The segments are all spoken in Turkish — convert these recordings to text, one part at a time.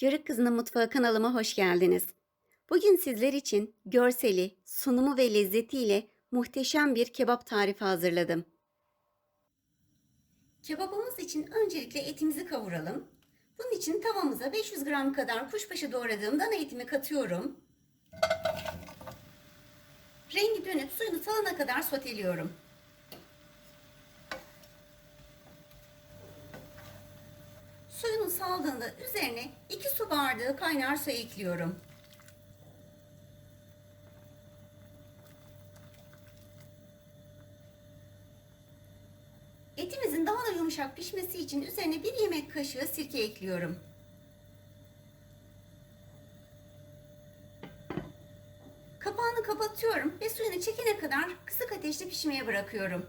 Yörük Kızının Mutfağı kanalıma hoş geldiniz. Bugün sizler için görseli, sunumu ve lezzetiyle muhteşem bir kebap tarifi hazırladım. Kebabımız için öncelikle etimizi kavuralım. Bunun için tavamıza 500 gram kadar kuşbaşı doğradığım dana etimi katıyorum. Rengi dönüp suyunu salana kadar soteliyorum. Saldığında üzerine 2 su bardağı kaynar su ekliyorum. Etimizin daha da yumuşak pişmesi için üzerine 1 yemek kaşığı sirke ekliyorum. Kapağını kapatıyorum ve suyunu çekene kadar kısık ateşte pişmeye bırakıyorum.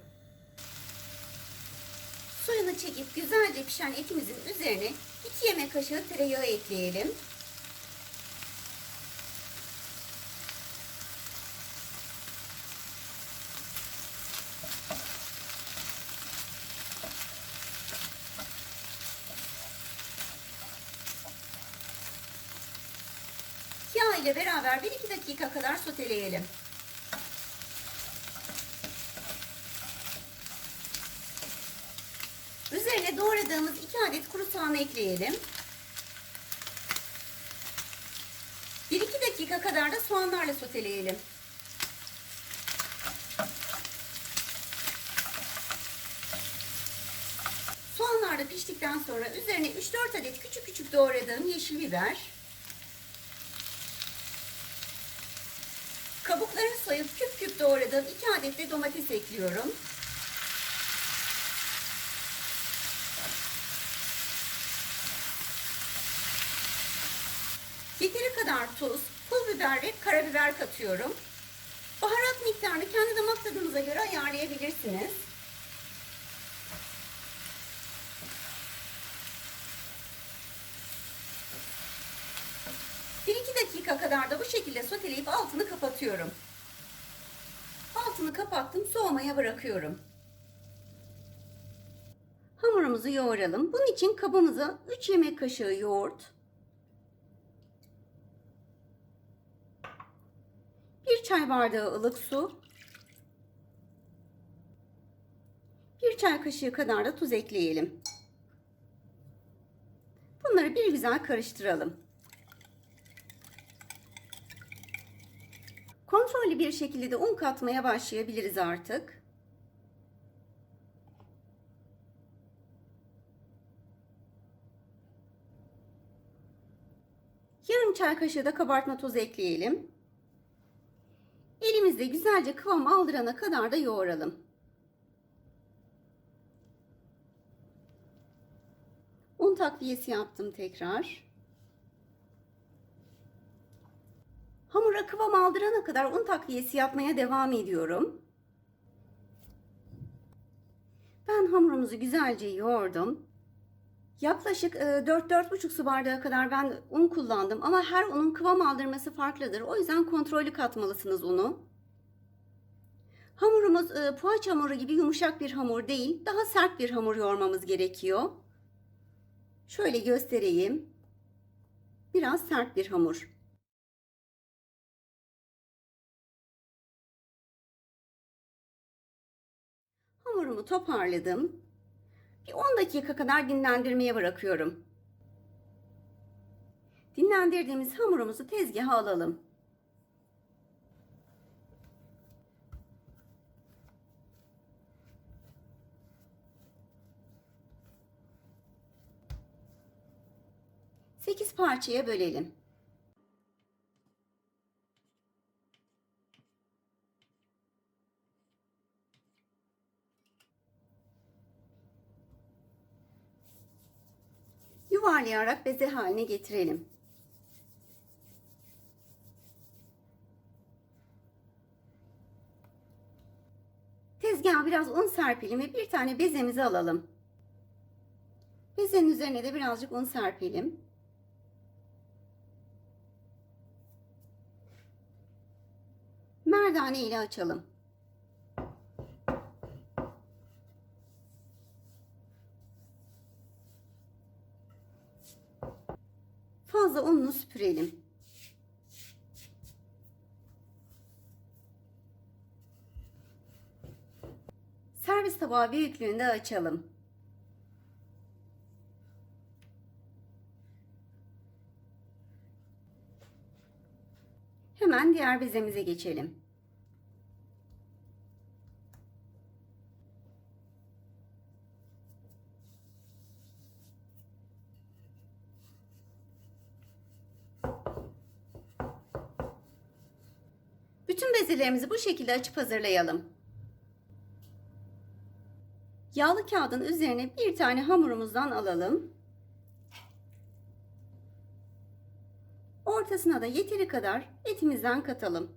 Suyunu çekip güzelce pişen etimizin üzerine 2 yemek kaşığı tereyağı ekleyelim. Yağ ile beraber 1-2 dakika kadar soteleyelim. Üzerine doğradığımız 2 adet kuru soğan ekleyelim. 1-2 dakika kadar da soğanlarla soteleyelim. Soğanlar da piştikten sonra üzerine 3-4 adet küçük küçük doğradığım yeşil biber, kabuklarını soyup küp küp doğradığım 2 adet de domates ekliyorum. Yeteri kadar tuz, pul biber ve karabiber katıyorum. Baharat miktarını kendi damak tadınıza göre ayarlayabilirsiniz. Dakika kadar da bu şekilde soteleyip altını kapatıyorum. Altını kapattım, soğumaya bırakıyorum. Hamurumuzu yoğuralım. Bunun için kabımıza 3 yemek kaşığı yoğurt, 1 çay bardağı ılık su, 1 çay kaşığı kadar da tuz ekleyelim. Bunları bir güzel karıştıralım. Kontrollü bir şekilde de un katmaya başlayabiliriz artık. Yarım çay kaşığı da kabartma tozu ekleyelim. Elimizde güzelce kıvam aldırana kadar da yoğuralım. Un takviyesi yaptım tekrar. Hamura kıvam aldırana kadar un takviyesi yapmaya devam ediyorum. Ben hamurumuzu güzelce yoğurdum. Yaklaşık 4-4,5 su bardağı kadar ben un kullandım ama her unun kıvam aldırması farklıdır. O yüzden kontrollü katmalısınız unu. Hamurumuz poğaça hamuru gibi yumuşak bir hamur değil, daha sert bir hamur yoğurmamız gerekiyor. Şöyle göstereyim. Biraz sert bir hamur. Hamurumu toparladım. Bir 10 dakika kadar dinlendirmeye bırakıyorum. Dinlendirdiğimiz hamurumuzu tezgaha alalım. Sekiz parçaya bölelim. Yuvarlayarak beze haline getirelim. Tezgaha biraz un serpelim ve bir tane bezemizi alalım. Bezenin üzerine de birazcık un serpelim. Merdane ile açalım. Fazla ununu süpürelim. Servis tabağı büyüklüğünde açalım. Hemen diğer bezemize geçelim. Bütün bezelerimizi bu şekilde açıp hazırlayalım. Yağlı kağıdın üzerine bir tane hamurumuzdan alalım. Ortasına da yeteri kadar etimizden katalım.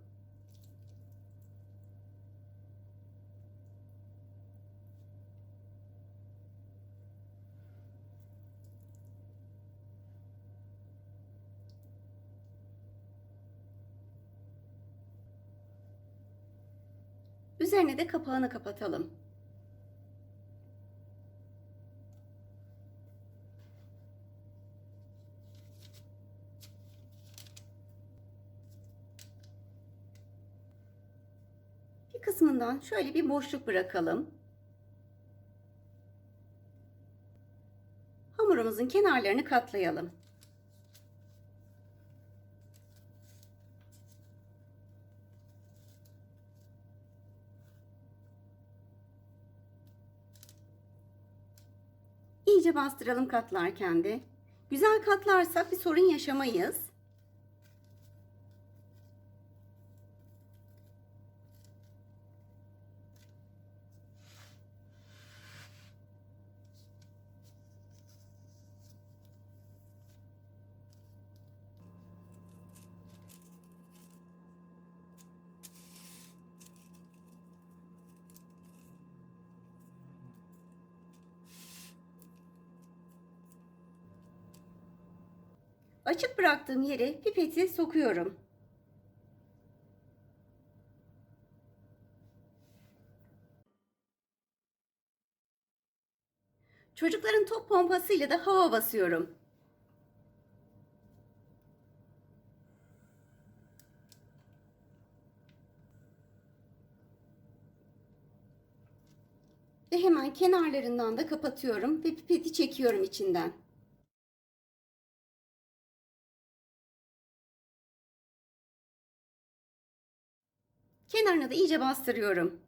Üzerine de kapağını kapatalım. Bir kısmından şöyle bir boşluk bırakalım. Hamurumuzun kenarlarını katlayalım. İyice bastıralım katlarken de. Güzel katlarsak bir sorun yaşamayız. Açık bıraktığım yere pipeti sokuyorum. Çocukların top pompasıyla da hava basıyorum. Ve hemen kenarlarından da kapatıyorum ve pipeti çekiyorum içinden. Kenarına da iyice bastırıyorum.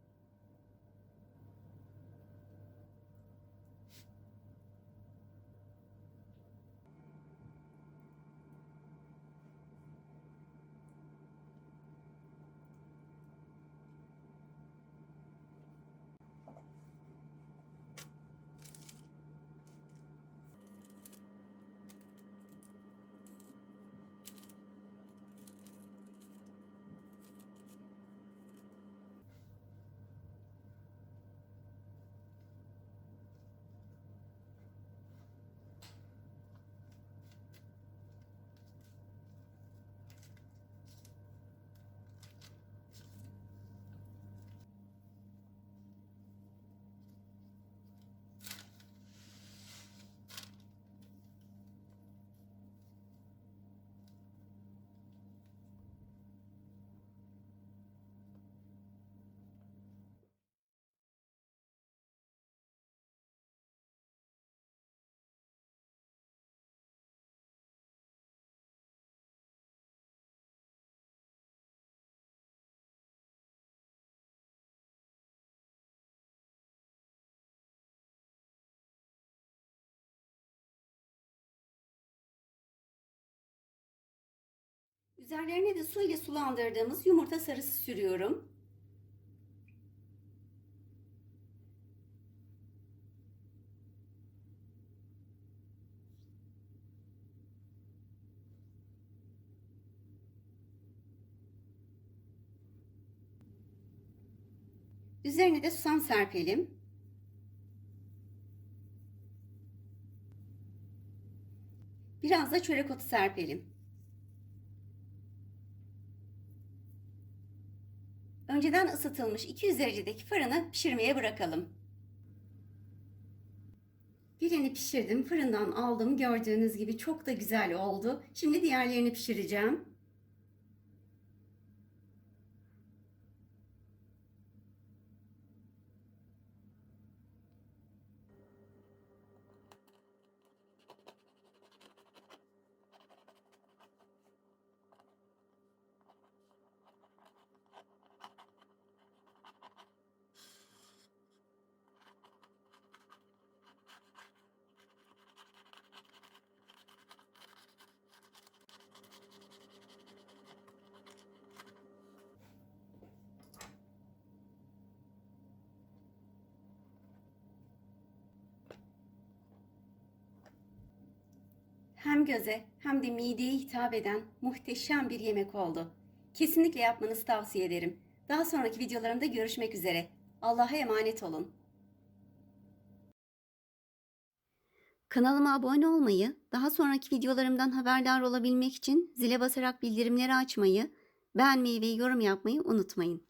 Üzerlerine de su ile sulandırdığımız yumurta sarısı sürüyorum. Üzerine de susam serpelim. Biraz da çörek otu serpelim. Önceden ısıtılmış 200 derecedeki fırını pişirmeye bırakalım. Birini pişirdim, fırından aldım. Gördüğünüz gibi çok da güzel oldu. Şimdi diğerlerini pişireceğim. Hem göze hem de mideye hitap eden muhteşem bir yemek oldu. Kesinlikle yapmanızı tavsiye ederim. Daha sonraki videolarımda görüşmek üzere. Allah'a emanet olun. Kanalıma abone olmayı, daha sonraki videolarımdan haberdar olabilmek için zile basarak bildirimleri açmayı, beğenmeyi ve yorum yapmayı unutmayın.